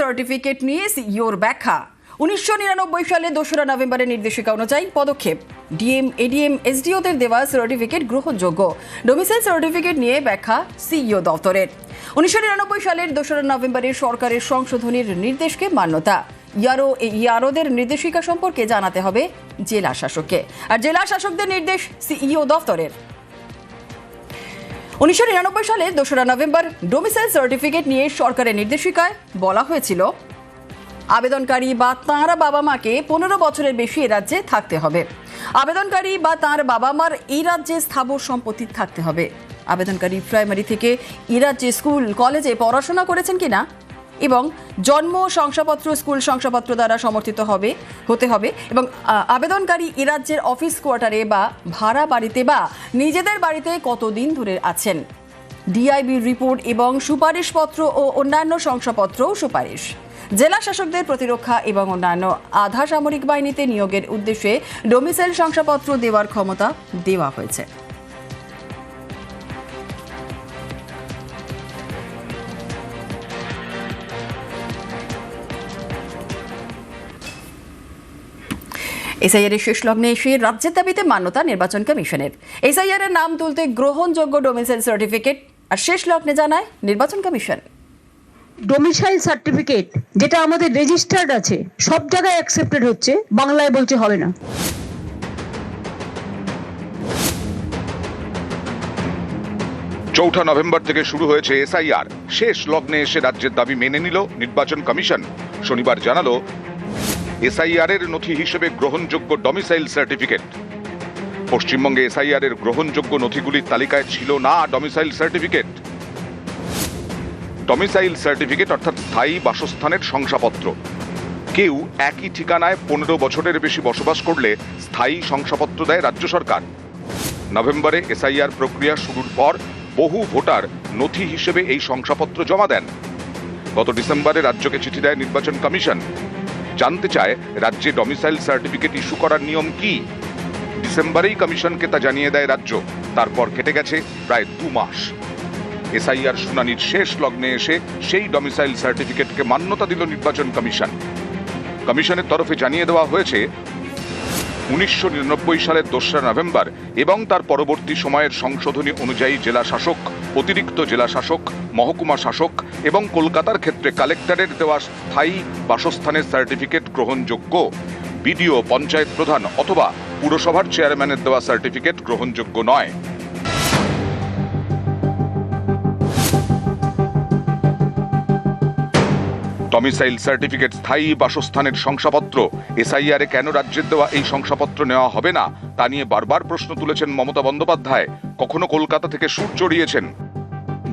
Certificate নিয়ে সিইওর ব্যাখ্যা। উনিশশো নিরানব্বই সালে দোসরা নভেম্বরের নির্দেশিকা অনুযায়ী পদক্ষেপ। ডিএম, এডিএম, এসডিওদের দেওয়া সার্টিফিকেট গ্রহণযোগ্য। ডোমিসাইল সার্টিফিকেট নিয়ে ব্যাখ্যা সিইও দপ্তরের। উনিশশো নিরানব্বই সালের দোসরা নভেম্বরের সরকারের সংশোধনীর নির্দেশকে মান্যতা। ইয়ারো ইয়ারোদের নির্দেশিকা সম্পর্কে জানাতে হবে জেলা শাসককে। আর জেলা শাসকদের নির্দেশ সিইও দপ্তরের। উনিশশো নিরানব্বই সালে দোসরা নভেম্বর ডোমিসাইল সার্টিফিকেট নিয়ে সরকারের নির্দেশিকায় বলা হয়েছিল, আবেদনকারী বা তাঁরা বাবা মাকে পনেরো বছরের বেশি এ রাজ্যে থাকতে হবে। আবেদনকারী বা তাঁর বাবা মার এই রাজ্যে স্থাবর সম্পত্তি থাকতে হবে। আবেদনকারী প্রাইমারি থেকে এ রাজ্যে স্কুল কলেজে পড়াশোনা করেছেন কিনা এবং জন্ম শংসাপত্র স্কুল শংসাপত্র দ্বারা সমর্থিত হবে, হতে হবে এবং আবেদনকারী এ রাজ্যের অফিস কোয়ার্টারে বা ভাড়া বাড়িতে বা নিজেদের বাড়িতে কতদিন ধরে আছেন? ডিআইবি রিপোর্ট এবং সুপারিশপত্র ও অন্যান্য শংসাপত্রও সুপারিশ। জেলা শাসকদের প্রতিরক্ষা এবং অন্যান্য আধা সামরিক বাহিনীতে নিয়োগের উদ্দেশ্যে ডোমিসাইল শংসাপত্র দেওয়ার ক্ষমতা দেওয়া হয়েছে। এসআইআর এর শেষ লগ্নে এসে রাজ্যের দাবিতে মান্যতা নির্বাচন কমিশনের এসআইআর এর নাম তুলতে গ্রহণযোগ্য ডোমিসাইল সার্টিফিকেট আর শেষ লগ্নে জানায় নির্বাচন কমিশন। ডোমিসাইল সার্টিফিকেট যেটা আমাদের রেজিস্টার্ড আছে সব জায়গায় অ্যাকসেপ্টেড হচ্ছে বাংলায় বলছে হবে না। চৌঠা নভেম্বর থেকে শুরু হয়েছে এসআইআর। শেষ লগ্নে এসে রাজ্যের দাবি মেনে নিল নির্বাচন কমিশন। শনিবার জানালো এসআইআর এর নথি হিসেবে গ্রহণযোগ্য ডমিসাইল সার্টিফিকেট পশ্চিমবঙ্গে এসআইআর এর গ্রহণযোগ্য নথিগুলির তালিকায় ছিল না ডমিসাইল সার্টিফিকেট ডমিসাইল সার্টিফিকেট অর্থাৎ স্থায়ী বাসস্থানের শংসাপত্র। কেউ একই ঠিকানায় পনেরো বছরের বেশি বসবাস করলে স্থায়ী শংসাপত্র দেয় রাজ্য সরকার। নভেম্বরে এসআইআর প্রক্রিয়া শুরুর পর বহু ভোটার নথি হিসেবে এই শংসাপত্র জমা দেন। গত ডিসেম্বরে রাজ্যকে চিঠি দেয় নির্বাচন কমিশন। জানতে চায় রাজ্যে ডোমিসাইল সার্টিফিকেট ইস্যু করার নিয়ম কি। ডিসেম্বরেই কমিশনকে তা জানিয়ে দেয় রাজ্য। তারপর কেটে গেছে প্রায় দু মাস। এসআইআর শুনানির শেষ লগ্নে এসে সেই ডোমিসাইল সার্টিফিকেটকে মান্যতা দিল নির্বাচন কমিশন। কমিশনের তরফে জানিয়ে দেওয়া হয়েছে উনিশশো নিরানব্বই সালের দোসরা নভেম্বর এবং তার পরবর্তী সময়ের সংশোধনী অনুযায়ী জেলা শাসক, অতিরিক্ত জেলা শাসক, মহকুমা শাসক এবং কলকাতার ক্ষেত্রে কালেক্টরের দেওয়া স্থায়ী বাসস্থানের সার্টিফিকেট গ্রহণযোগ্য। বিডিও, পঞ্চায়েত প্রধান অথবা পুরসভার চেয়ারম্যানের দেওয়া সার্টিফিকেট গ্রহণযোগ্য নয়। ডমিসাইল সার্টিফিকেট স্থায়ী বাসস্থানের শংসাপত্র। এসআইআর এ কেন রাজ্যের দেওয়া এই শংসাপত্র নেওয়া হবে না? তা নিয়ে বারবার প্রশ্ন তুলেছেন মমতা বন্দ্যোপাধ্যায়। কখনো কলকাতা থেকে সুর চড়িয়েছেন।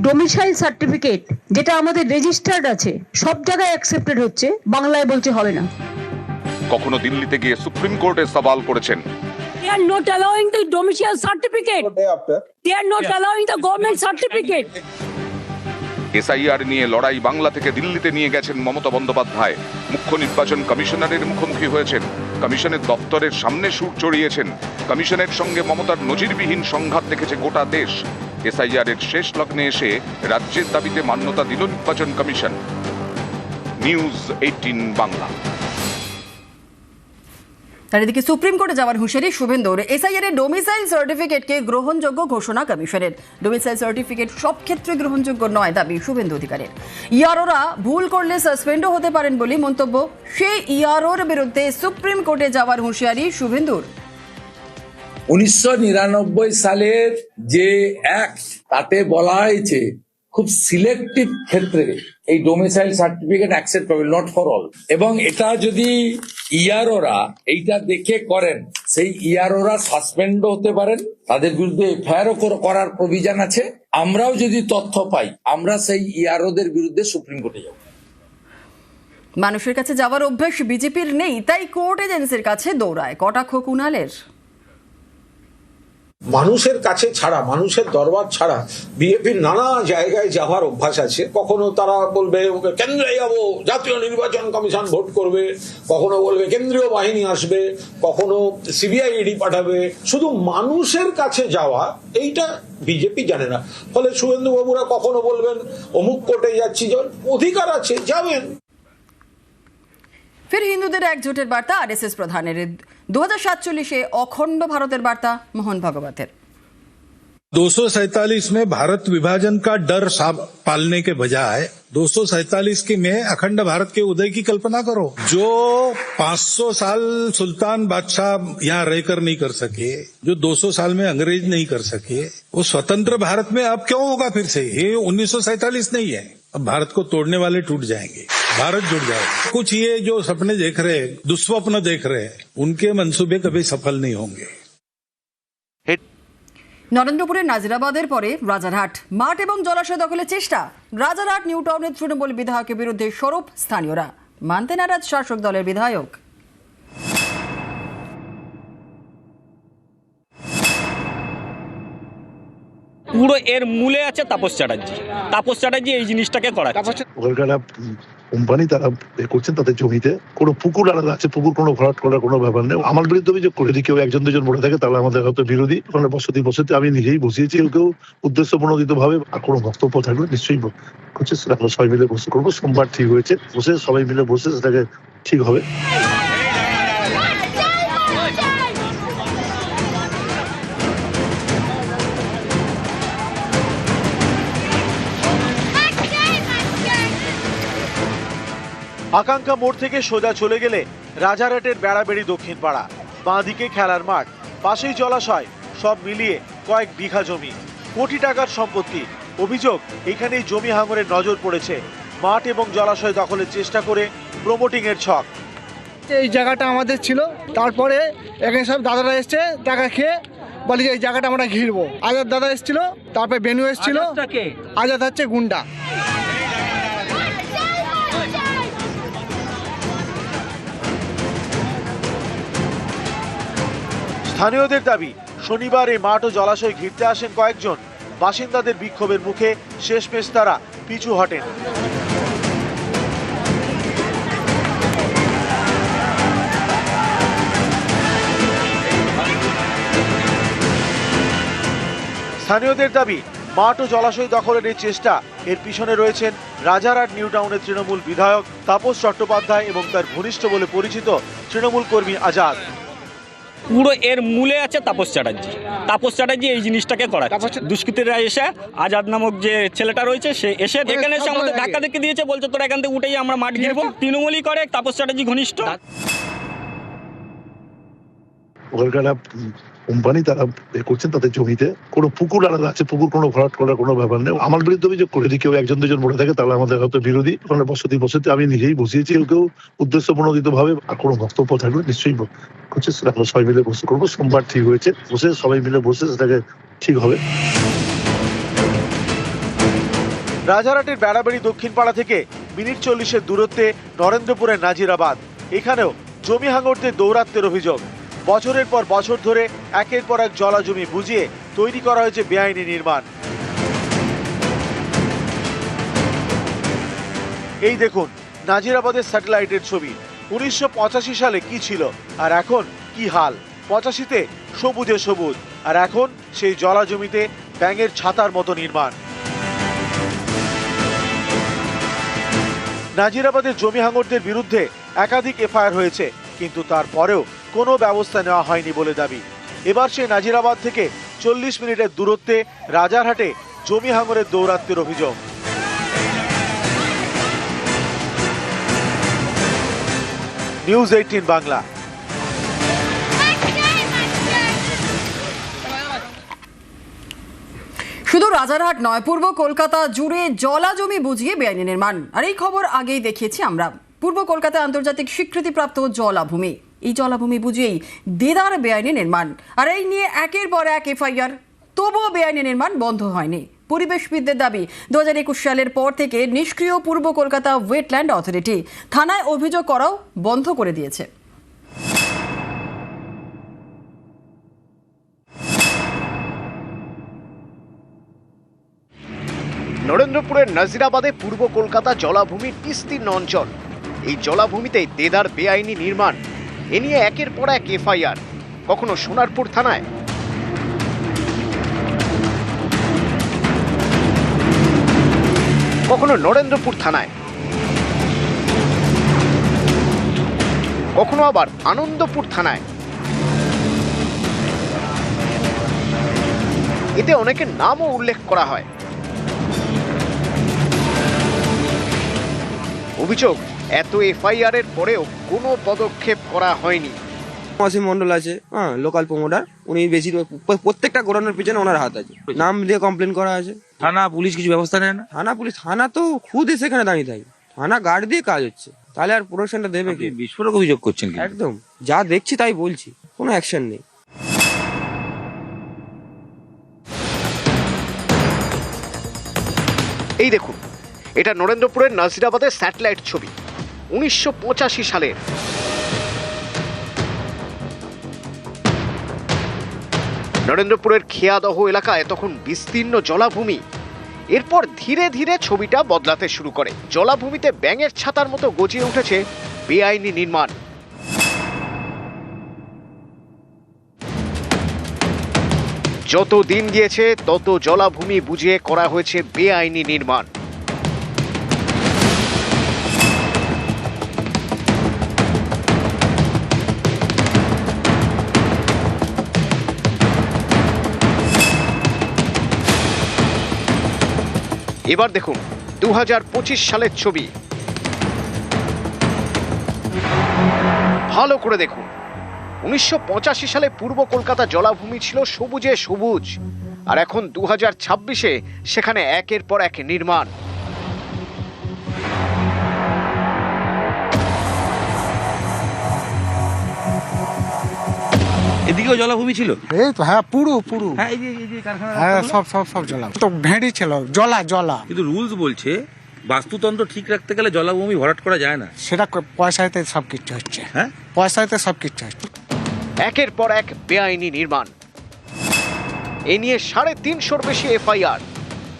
ডোমিসাইল সার্টিফিকেট যেটা আমাদের রেজিস্টার্ড আছে সব জায়গায় অ্যাকসেপ্টেড হচ্ছে বাংলায় বলছে হবে না। কখনো দিল্লিতে গিয়ে সুপ্রিম কোর্টে সওয়াল করেছেন। They are not allowing the domicile certificate. They are not allowing the government certificate. SIR নিয়ে লড়াই বাংলা থেকে দিল্লিতে নিয়ে গেছেন মমতা বন্দ্যোপাধ্যায়। মুখ্য নির্বাচন কমিশনারের মুখোমুখি হয়েছেন। কমিশনের দপ্তরের সামনে সুর চড়িয়েছেন। কমিশনের সঙ্গে মমতার নজিরবিহীন সংঘাত দেখেছে গোটা দেশ। এসআইআর এর শেষ লগ্নে এসে রাজ্যের দাবিতে মান্যতা দিল নির্বাচন কমিশন। News eighteen Bangla. তার এদিকে সুপ্রিম কোর্টে যাওয়ার হুঁশিয়ারি শুভেন্দুর। এসআইআর এর ডোমিসাইল সার্টিফিকেটকে গ্রহণযোগ্য ঘোষণা কমিশনের। ডোমিসাইল সার্টিফিকেট সব ক্ষেত্রে গ্রহণযোগ্য নয় দাবি শুভেন্দু অধিকারের। ইয়ারোরা ভুল করলে সাসপেন্ডও হতে পারেন বলে মন্তব্য। সেই ইয়ারোর বিরুদ্ধে সুপ্রিম কোর্টে যাওয়ার হুঁশিয়ারি শুভেন্দুর। উনিশশো নিরানব্বই সালের যে অ্যাক্ট তাতে বলা হয়েছে খুব সিলেক্টিভ ক্ষেত্রে এই domicile certificate acceptable not for all এবং এটা যদি ইয়ারোরা এইটা দেখে করেন, সেই ইয়ারোরা সাসপেন্ডও হতে পারেন, তাদের বিরুদ্ধে এফআইআরও করার প্রভিজন আছে। আমরাও যদি তথ্য পাই, আমরা সেই ইয়ারোদের বিরুদ্ধে সুপ্রিম কোর্টে যাব। মানুষের কাছে যাওয়ার অভ্যাস বিজেপির নেই, তাই কোর্ট এজেন্সির কাছে দৌড়ায়। কটাক্ষ কুণালের। মানুষের কাছে ছাড়া, মানুষের দরবার ছাড়া বিজেপির নানা জায়গায় যাওয়ার অভ্যাস আছে। কখনো তারা বলবে কেন্দ্রে যাব, জাতীয় নির্বাচন কমিশন ভোট করবে। কখনো বলবে, কেন্দ্রীয় বাহিনী আসবে। কখনো সিবিআই ইডি পাঠাবে। শুধু মানুষের কাছে যাওয়া, এইটা বিজেপি জানে না। ফলে শুভেন্দু বাবুরা কখনো বলবেন, অমুক কোর্টে যাচ্ছি অধিকার আছে, যাবেন। ফের হিন্দুদের একজোটের বার্তা আরএসএস প্রধানের। দু হাজার সাতচল্লিশে অখণ্ড ভারতের বার্তা মোহন ভগবতের दो में भारत विभाजन का डर साब पालने के बजाय दो की में अखंड भारत के उदय की कल्पना करो जो 500 साल सुल्तान बादशाह यहाँ रहकर नहीं कर सके जो 200 साल में अंग्रेज नहीं कर सके वो स्वतंत्र भारत में अब क्यों होगा फिर से ये उन्नीस नहीं है अब भारत को तोड़ने वाले टूट जाएंगे भारत जुड़ जाएगा कुछ ये जो सपने देख रहे हैं दुस्वप्न देख रहे हैं उनके मंसूबे कभी सफल नहीं होंगे নরেন্দ্রপুরের নাজিরাবাদের পরে রাজারহাট মাঠ এবং জলাশয় দখলের চেষ্টা রাজারহাট নিউ টাউনের তৃণমূল বিধায়কের বিরুদ্ধে স্বরূপ স্থানীয়রা মানতে নারাজ শাসক দলের বিধায়ক পুরো এর মূলে আছে তাপস চ্যাটার্জি। তাপস চ্যাটার্জি এই জিনিসটাকে ওখানকার কোম্পানি তারা করছেন তাদের জমিতে। কোনো পুকুর আলাদা আছে, পুকুর কোনো ভরাট করার কোনো ব্যাপার নেই। আমার বিরুদ্ধে অভিযোগ করে যদি কেউ একজন দুজন বলে থাকে, তাহলে আমাদের হয়তো বিরোধী। ওখানে বসতি বসতি আমি নিজেই বসিয়েছি, কেউ উদ্দেশ্য প্রণোদিত ভাবে আর কোনো বক্তব্য থাকলে নিশ্চয়ই হচ্ছে সেটা আমরা সবাই মিলে বসে করব। সোমবার ঠিক হয়েছে। বসে সবাই মিলে বসে সেটাকে ঠিক হবে। আকাঙ্ক্ষা মোড় থেকে সোজা চলে গেলে রাজারহাটের বেড়াবেড়ি দক্ষিণ পাড়া বাঁদিকে খেলার মাঠ পাশেই জলাশয় সব মিলিয়ে কয়েক বিঘা জমি। কোটি টাকার সম্পত্তি। অভিযোগ এখানেই জমি হাঙরের নজর পড়েছে। মাঠ এবং জলাশয় দখলের চেষ্টা করে প্রমোটিং এর ছক। এই জায়গাটা আমাদের ছিল। তারপরে এখানে সব দাদারা এসছে টাকা খেয়ে বলে যে এই জায়গাটা আমরা ঘিরবো। আজাদ দাদা এসেছিল তারপরে বেনু এসেছিল। আজাদ হচ্ছে গুন্ডা। স্থানীয়দের দাবি, শনিবার এই মাঠ ও জলাশয় ঘিরতে আসেন কয়েকজন। বাসিন্দাদের বিক্ষোভের মুখে শেষমেশ তারা পিছু হটেন। স্থানীয়দের দাবি, মাঠ ও জলাশয় দখলের এই চেষ্টা, এর পিছনে রয়েছেন রাজারহাট নিউ টাউনের তৃণমূল বিধায়ক তাপস চট্টোপাধ্যায় এবং তার ঘনিষ্ঠ বলে পরিচিত তৃণমূল কর্মী আজাদ। পুরো এর মূলে আছে তাপস চ্যাটার্জি। তাপস চ্যাটার্জি এই জিনিসটাকে করা দুষ্কৃতীরা এসে আজাদ নামক যে ছেলেটা রয়েছে সে এসে এখানে এসে আমাদের ধাক্কা দেখে দিয়েছে বলছে তোরা এখান থেকে উঠেই আমরা মাঠ ঘিরবো। তৃণমূলই করে তাপস চ্যাটার্জি ঘনিষ্ঠ। ওখানকার কোম্পানি তারা করছেন তাদের জমিতে। কোনো পুকুর আলাদা আছে, পুকুর কোনো ভরাট করার কোনো ব্যাপার নেই। আমার বিরুদ্ধে অভিযোগ করে কেউ একজন দুজন বলে থাকে, তাহলে আমাদের হয়তো বিরোধী। ওখানে বসতি বসতি আমি নিজেই বসিয়েছি, কেউ কেউ উদ্দেশ্য প্রণোদিত ভাবে আর কোনো বক্তব্য থাকলে নিশ্চয়ই হচ্ছে সেটা আমরা সবাই মিলে বসে করব। সোমবার ঠিক হয়েছে। বসে সবাই মিলে বসে সেটাকে ঠিক হবে। রাজারহাটের বেড়াবেড়ি দক্ষিণ পাড়া থেকে মিনিট চল্লিশের দূরত্বে নরেন্দ্রপুরের নাজিরাবাদ। এখানেও জমি হাঙরদের দৌরাত্মের অভিযোগ। বছরের পর বছর ধরে একের পর এক জলা জমি বুঝিয়ে তৈরি করা হয়েছে বেআইনি নির্মাণ। এই দেখুন, নাজিরাবাদের স্যাটেলাইটের ছবি। উনিশশো পঁচাশি সালে কি ছিল? আর এখন কি হাল? পঁচাশিতে সবুজে সবুজ, আর এখন সেই জলা জমিতে ব্যাঙের ছাতার মতো নির্মাণ। নাজিরাবাদের জমি হাঙরদের বিরুদ্ধে একাধিক এফআইআর হয়েছে, কিন্তু তারপরেও কোনো ব্যবস্থা নেওয়া হয়নি বলে দাবি। এবার সে নাজিরাবাদ থেকে চল্লিশ মিনিটের দূরত্বে রাজারহাটে জমি হাঙরের দৌরাত্মের অভিযোগ। News eighteen Bangla. শুধু রাজারহাট নয়, পূর্ব কলকাতা জুড়ে জলা জমি বুঝিয়ে বেআইনি নির্মাণ। আর এই খবর আগেই দেখিয়েছি আমরা। পূর্ব কলকাতা আন্তর্জাতিক স্বীকৃতিপ্রাপ্ত জলাভূমি। এই জলাভূমি বুঝিয়েই দেদার বেআইনি নির্মাণ। আর এই নিয়ে একের পর এক এফআইআর। তবুও বেআইনি নির্মাণ বন্ধ হয়নি। পরিবেশবিদদের দাবি দু হাজার একুশ সালের পর থেকে নিষ্ক্রিয় পূর্ব কলকাতা ওয়েটল্যান্ড অথরিটি থানায় অভিযোগ করাও বন্ধ করে দিয়েছে। নরেন্দ্রপুরের নাজিরাবাদে পূর্ব কলকাতা জলাভূমির বিস্তীর্ণ অঞ্চল এই জলাভূমিতে দেদার বেআইনি নির্মাণ। এ নিয়ে একের পর এক এফআইআর। কখনো সোনারপুর থানায়। কখনো নরেন্দ্রপুর থানায়। কখনো আবার আনন্দপুর থানায়। এতে অনেকের নামও উল্লেখ করা হয়। অভিযোগ এত এফআইআর এর পরেও কোনো পদক্ষেপ করা হয়নি। অসীম মন্ডল আছে হ্যাঁ লোকাল প্রমোটার উনি বেশি প্রত্যেকটা গোডানোর পিছনে ওনার হাত আছে। নাম দিয়ে কমপ্লেন করা আছে। থানা পুলিশ কিছু ব্যবস্থা নেয় না? থানা পুলিশ থানা তো খুদ সেখানে দাঁড়িয়ে থাকে। থানা গার্ড দিয়ে কাজ হচ্ছে। তাহলে আর প্রোডাকশনটা দেবে কি? বিস্ফোরক অভিযোগ করছেন একদম। যা দেখছি তাই বলছি কোনো অ্যাকশন নেই। এই দেখুন এটা নরেন্দ্রপুরের নাজিরাবাদের স্যাটেলাইট ছবি। উনিশশো সালের নরেন্দ্রপুরের খেয়াদহ এলাকায় তখন বিস্তীর্ণ জলাভূমি। এরপর ধীরে ধীরে ছবিটা বদলাতে শুরু করে। জলাভূমিতে ব্যাঙের ছাতার মতো গজিয়ে উঠেছে বেআইনি নির্মাণ। যত দিন গিয়েছে, তত জলাভূমি বুঝিয়ে করা হয়েছে বেআইনি নির্মাণ। এবার দেখুন দু হাজার পঁচিশ সালের ছবি। ভালো করে দেখুন, উনিশশো পঁচাশি সালে পূর্ব কলকাতা জলাভূমি ছিল সবুজে সবুজ, আর এখন দু হাজার সেখানে একের পর এক নির্মাণ। এদিকেও জলাভূমি ছিল? এই তো হ্যাঁ পুরো পুরো। হ্যাঁ এই যে এই যে কারখানা হ্যাঁ সব সব সব জলা তো ভেড়ি ছিল জলা জলা। কিন্তু রুলস বলছে বাস্তুতন্ত্র ঠিক রাখতে গেলে জলাভূমি ভরাট করা যায় না। সেটা পয়সাতে সব কিছু হচ্ছে। হ্যাঁ? পয়সাতে সব কিছু হচ্ছে। একের পর এক বেআইনি নির্মাণ। এ নিয়ে সাড়ে তিনশোর বেশি এফআইআর।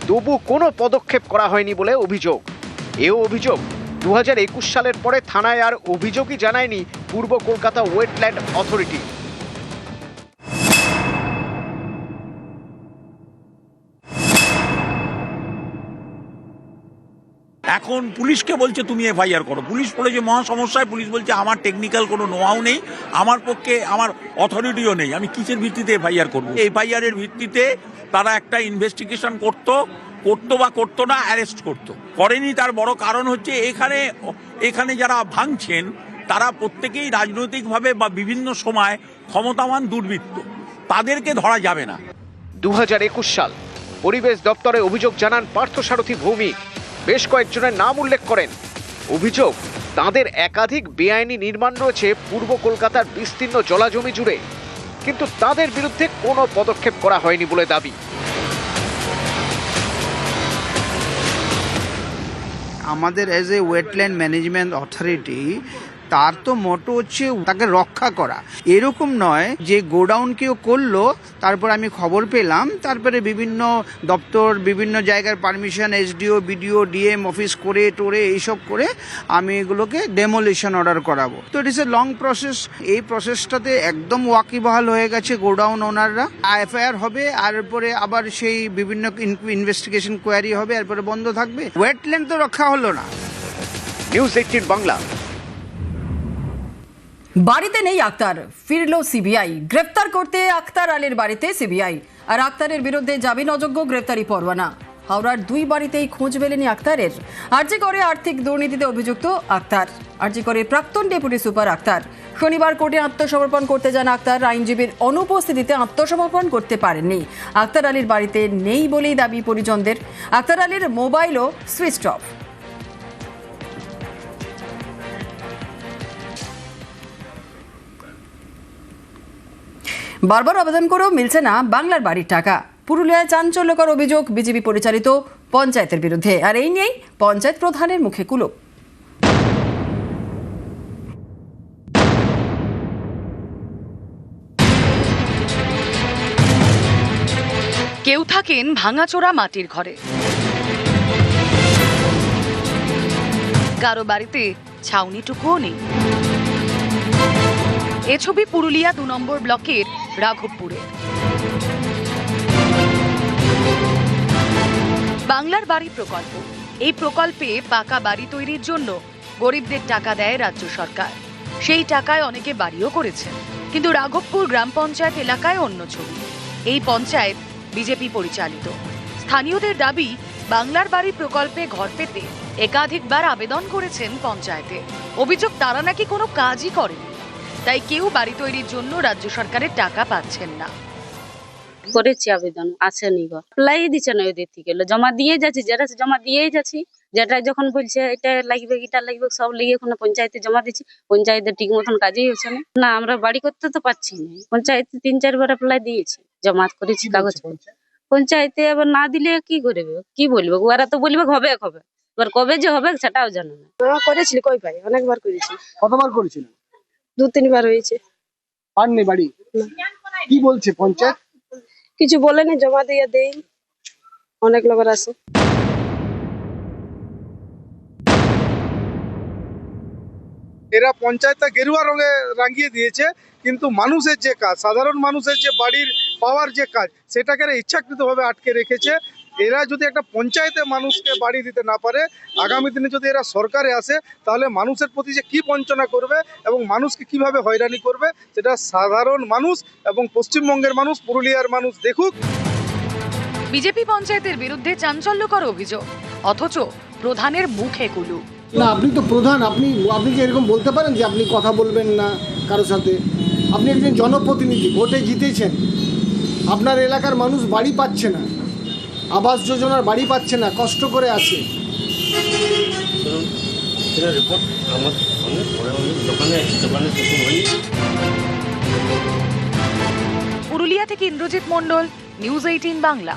তবু কোনো পদক্ষেপ করা হয়নি বলে অভিযোগ। এও অভিযোগ দু হাজার একুশ সালের পরে থানায় আর অভিযোগই জানায়নি পূর্ব কলকাতা ওয়েটল্যান্ড অথরিটি। এখন পুলিশকে বলছে, তুমি এফআইআর করো। পুলিশ পড়েছে মহা সমস্যায় পুলিশ বলছে, আমার টেকনিক্যাল কোনো নোয়াও নেই, আমার পক্ষে আমার অথরিটিও নেই, আমি কিসের ভিত্তিতে এফআইআর করব? এফআইআর এর ভিত্তিতে তারা একটা ইনভেস্টিগেশন করতো করতো বা করতো না অ্যারেস্ট করতো। করেনি তার বড় কারণ হচ্ছে, এখানে এখানে যারা ভাঙছেন, তারা প্রত্যেকেই রাজনৈতিকভাবে বা বিভিন্ন সময় ক্ষমতাবান, দুর্বৃত্ত। তাদেরকে ধরা যাবে না। দু হাজার একুশ সাল, পরিবেশ দপ্তরে অভিযোগ জানান পার্থসারথী ভৌমিক। বেশ কয়েকজনের নাম উল্লেখ করেন। অভিযোগ, তাদের একাধিক বেআইনি নির্মাণ রয়েছে পূর্ব কলকাতার বিস্তীর্ণ জলাজমি জুড়ে। কিন্তু তাদের বিরুদ্ধে কোনো পদক্ষেপ করা হয়নি বলে দাবি। আমাদের as a wetland management authority তার তো মোটো হচ্ছে তাকে রক্ষা করা। এরকম নয় যে গোডাউন কেউ করল, তারপর আমি খবর পেলাম, তারপরে বিভিন্ন দপ্তর, বিভিন্ন জায়গার permission SDO BDO DM office করে, টোরে, এইসব করে আমি এগুলোকে ডেমোলিশন অর্ডার করাবো। তো ইট ইস এ লং প্রসেস এই প্রসেসটাতে একদম ওয়াকিবহাল হয়ে গেছে গোডাউন ওনাররা এফআইআর হবে, আর পরে আবার সেই বিভিন্ন ইনভেস্টিগেশন কোয়ারি হবে, এরপরে বন্ধ থাকবে। ওয়েটল্যান্ড তো রক্ষা হলো না। News eighteen Bangla. বাড়িতে নেই আক্তার। ফিরল সিবিআই। গ্রেফতার করতে আক্তার আলীর বাড়িতে সিবিআই। আর আক্তারের বিরুদ্ধে জামিন অযোগ্য গ্রেফতারি পরোয়ানা। হাওড়ার দুই বাড়িতেই খোঁজ মেলেনি আক্তারের। আর্জি করে আর্থিক দুর্নীতিতে অভিযুক্ত আক্তার। আর্জি করে প্রাক্তন ডেপুটি সুপার আক্তার। শনিবার কোর্টে আত্মসমর্পণ করতে যান আক্তার। আইনজীবীর অনুপস্থিতিতে আত্মসমর্পণ করতে পারেননি। আক্তার আলীর বাড়িতে নেই বলেই দাবি পরিজনদের। আক্তার আলীর মোবাইলও সুইচ অফ। বারবার আবেদন করেও মিলছে না বাংলার বাড়ির টাকা। পুরুলিয়ায় চাঞ্চল্যকর অভিযোগ বিজেপি পরিচালিত পঞ্চায়েতের বিরুদ্ধে। আর এই নিয়েই পঞ্চায়েত প্রধানের মুখে কুলুপ। কেউ থাকেন ভাঙাচোরা মাটির ঘরে। কারও বাড়িতে ছাউনিটুকুও নেই। এ ছবি পুরুলিয়া দু নম্বর ব্লকের রাঘবপুরে। বাংলার বাড়ি প্রকল্প। এই প্রকল্পে পাকা বাড়ি তৈরির জন্য গরিবদের টাকা দেয় রাজ্য সরকার। সেই টাকায় অনেকে বাড়িও করেছেন। কিন্তু রাঘবপুর গ্রাম পঞ্চায়েত এলাকায় অন্য ছবি। এই পঞ্চায়েত বিজেপি পরিচালিত। স্থানীয়দের দাবি, বাংলার বাড়ি প্রকল্পে ঘর পেতে একাধিকবার আবেদন করেছেন পঞ্চায়েতে। অভিযোগ, তারা নাকি কোনো কাজই করেনি। তাই কেউ বাড়ি তৈরির জন্য রাজ্য সরকারের টাকা পাচ্ছেন না। করেছি আবেদন আসেনি গো অ্যাপ্লাই দিচ্ছে না ওদের থেকে। জমা দিয়ে যাচ্ছি যেটা জমা দিয়েই যাচ্ছি। যেটা যখন বলছে এটা লাগবে এটা লাগবে সব লিগে ওখানে পঞ্চায়েতে জমা দিচ্ছি। পঞ্চায়েতে ঠিক মতন কাজই হচ্ছে না। না আমরা বাড়ি করতে তো পারছি না। পঞ্চায়েতে তিন চারবার অ্যাপ্লাই দিয়েছি জমা করেছি কাগজ পঞ্চায়েতে? এবার না দিলে কি করবে? কি বলবে? ওরা তো বলবে হবে হবে। এবার কবে যে হবে সেটাও জানো না। করেছি কই পাই অনেকবার করেছি। কতবার করেছিলেন দু তিনবার হয়েছে। পাননি বাড়ি? কি বলছে পঞ্চায়েত? কিছু বলেনি জমা দিয়ে দেই। অনেক লোকের আছে। এরা পঞ্চায়েতটা গেরুয়া রঙে রাঙিয়ে দিয়েছে কিন্তু মানুষের যে কাজ সাধারণ মানুষের যে বাড়ির পাওয়ার যে কাজ সেটাকে এরা ইচ্ছাকৃতভাবে আটকে রেখেছে। এরা যদি একটা পঞ্চায়েতে মানুষকে বাড়ি দিতে না পারে আগামী দিনে যদি এরা সরকারে আসে তাহলে মানুষের প্রতি যে কি বঞ্চনা করবে এবং মানুষকে কীভাবে হয়রানি করবে সেটা সাধারণ মানুষ এবং পশ্চিমবঙ্গের মানুষ পুরুলিয়ার মানুষ দেখুক। বিজেপি পঞ্চায়েতের বিরুদ্ধে চাঞ্চল্যকর অভিযোগ অথচ প্রধানের মুখে কুলু। না আপনি তো প্রধান আপনি আপনি কি এরকম বলতে পারেন যে আপনি কথা বলবেন না কারোর সাথে? আপনি একজন জনপ্রতিনিধি ভোটে জিতেছেন। আপনার এলাকার মানুষ বাড়ি পাচ্ছে না। আবাস যোজনার বাড়ি পাচ্ছে না কষ্ট করে আছে। পুরুলিয়া থেকে ইন্দ্রজিৎ মণ্ডল নিউজ এইটিন বাংলা।